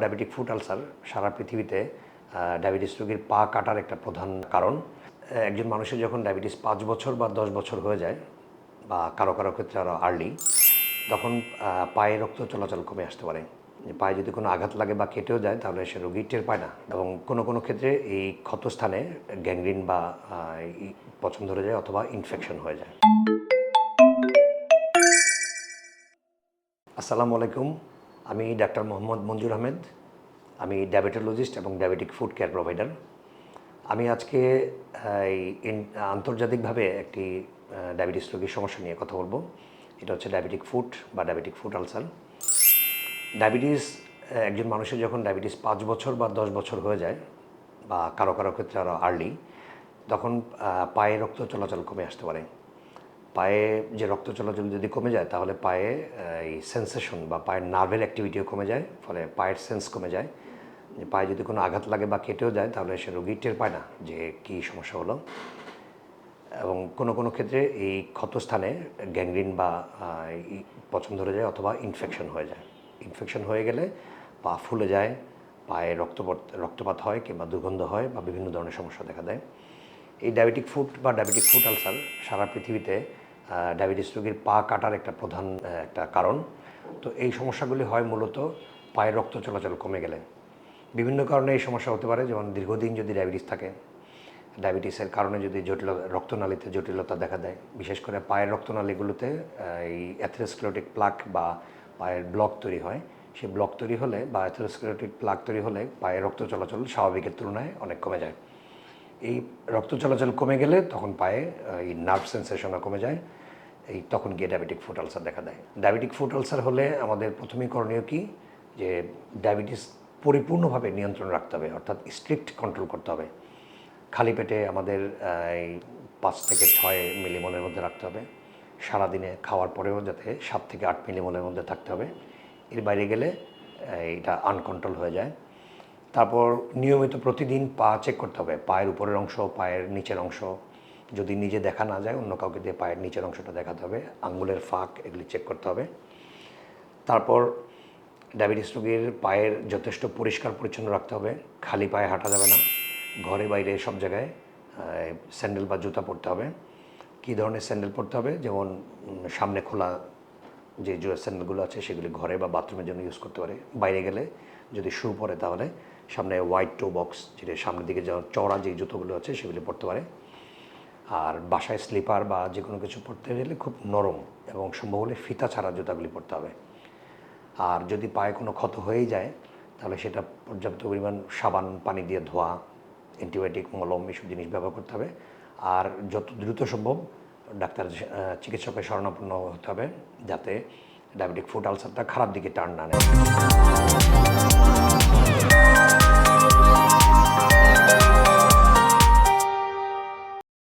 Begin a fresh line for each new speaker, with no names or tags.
Diabetic foot ulcer সারা পৃথিবীতে diabetes রোগীর পা কাটার একটা প্রধান কারণ। একজন মানুষের যখন ডায়াবেটিস পাঁচ বছর বা দশ বছর হয়ে যায়, বা কারও কারও ক্ষেত্রে আরও আর্লি তখন পায়ে রক্ত চলাচল কমে আসতে পারে। পায়ে যদি কোনো আঘাত লাগে বা কেটেও যায়, তাহলে সে রোগী টের পায় না। এবং কোনো কোনো ক্ষেত্রে এই ক্ষতস্থানে গ্যাংগ্রিন বা পচন ধরে যায় অথবা ইনফেকশন হয়ে যায়। আসসালামু আলাইকুম। আমি ডাক্তার মোহাম্মদ মঞ্জুর আহমেদ, আমি ডায়াবেটোলজিস্ট এবং ডায়াবেটিক ফুড কেয়ার প্রোভাইডার। আমি আজকে এই আন্তর্জাতিকভাবে একটি ডায়াবেটিস রোগীর সমস্যা নিয়ে কথা বলব। এটা হচ্ছে ডায়াবেটিক ফুড বা ডায়াবেটিক ফুড আলসার। ডায়াবেটিস একজন মানুষের যখন ডায়াবেটিস পাঁচ বছর বা দশ বছর হয়ে যায় বা কারও কারও ক্ষেত্রে আরও আর্লি তখন পায়ে রক্ত চলাচল কমে আসতে পারে। পায়ে যে রক্ত চলাচল যদি কমে যায়, তাহলে পায়ে এই সেন্সেশন বা পায়ের নার্ভের অ্যাক্টিভিটিও কমে যায়, ফলে পায়ের সেন্স কমে যায়। যে পায়ে যদি কোনো আঘাত লাগে বা কেটেও যায়, তাহলে সে রোগী টের পায় না যে কি সমস্যা হলো। এবং কোনো কোনো ক্ষেত্রে এই ক্ষতস্থানে গ্যাংগ্রিন বা পচন ধরে যায় অথবা ইনফেকশন হয়ে যায়। ইনফেকশন হয়ে গেলে পা ফুলে যায়, পায়ে রক্তপাত রক্তপাত হয় কিংবা দুর্গন্ধ হয় বা বিভিন্ন ধরনের সমস্যা দেখা দেয়। এই ডায়াবেটিক ফুড বা ডায়াবেটিক ফুড আলসার সারা পৃথিবীতে ডায়াবেটিস রোগীর পা কাটার একটা প্রধান একটা কারণ। তো এই সমস্যাগুলি হয় মূলত পায়ের রক্ত চলাচল কমে গেলে। বিভিন্ন কারণে এই সমস্যা হতে পারে, যেমন দীর্ঘদিন যদি ডায়াবেটিস থাকে ডায়াবেটিসের কারণে যদি জটিল, রক্তনালীতে জটিলতা দেখা দেয়। বিশেষ করে পায়ের রক্তনালীগুলোতে এই অ্যাথেরোস্ক্লেরোটিক প্লাক বা পায়ের ব্লক তৈরি হয়। সেই ব্লক তৈরি হলে বা অ্যাথেরোস্ক্লেরোটিক প্লাক তৈরি হলে পায়ের রক্ত চলাচল স্বাভাবিকের তুলনায় অনেক কমে যায়। এই রক্ত চলাচল কমে গেলে তখন পায়ে এই নার্ভ সেন্সেশনও কমে যায়। এই তখন গিয়ে ডায়াবেটিক ফুট আলসার দেখা দেয়। ডায়াবেটিক ফুট আলসার হলে আমাদের প্রথমেই করণীয় কি? যে ডায়াবেটিস পরিপূর্ণভাবে নিয়ন্ত্রণ রাখতে হবে, অর্থাৎ স্ট্রিক্ট কন্ট্রোল করতে হবে। খালি পেটে আমাদের এই পাঁচ থেকে ছয় মিলিমলের মধ্যে রাখতে হবে। সারাদিনে খাওয়ার পরেও যাতে সাত থেকে আট মিলিমলের মধ্যে থাকতে হবে। এর বাইরে গেলে এটা আনকন্ট্রোল হয়ে যায়। তারপর নিয়মিত প্রতিদিন পা চেক করতে হবে। পায়ের উপরের অংশ, পায়ের নিচের অংশ। যদি নিজে দেখা না যায়, অন্য কাউকে দিয়ে পায়ের নিচের অংশটা দেখাতে হবে। আঙ্গুলের ফাঁক, এগুলি চেক করতে হবে। তারপর ডায়াবেটিস রোগীর পায়ের যথেষ্ট পরিষ্কার পরিচ্ছন্ন রাখতে হবে। খালি পায়ে হাঁটা যাবে না। ঘরে বাইরে সব জায়গায় স্যান্ডেল বা জুতা পরতে হবে। কী ধরনের স্যান্ডেল পরতে হবে? যেমন সামনে খোলা যে যে স্যান্ডেলগুলো আছে, সেগুলি ঘরে বা বাথরুমের জন্য ইউজ করতে পারে। বাইরে গেলে যদি শু পরে তাহলে সামনে হোয়াইট টো বক্স যেটা সামনের দিকে যা চড়া যে জুতোগুলো আছে, সেগুলি পরতে পারে। আর বাসায় স্লিপার বা যে কোনো কিছু পরতে গেলে খুব নরম এবং সম্ভব হলে ফিতা ছাড়া জুতাগুলি পরতে হবে। আর যদি পায়ে কোনো ক্ষত হয়েই যায়, তাহলে সেটা পর্যাপ্ত পরিমাণ সাবান, পানি দিয়ে ধোয়া অ্যান্টিবায়োটিক মলম, এসব জিনিস ব্যবহার করতে হবে। আর যত দ্রুত সম্ভব ডাক্তার চিকিৎসকের শরণাপন্ন হতে হবে যাতে ডায়াবেটিক ফুড আলসারটা খারাপ দিকে টার্ন না নেয়।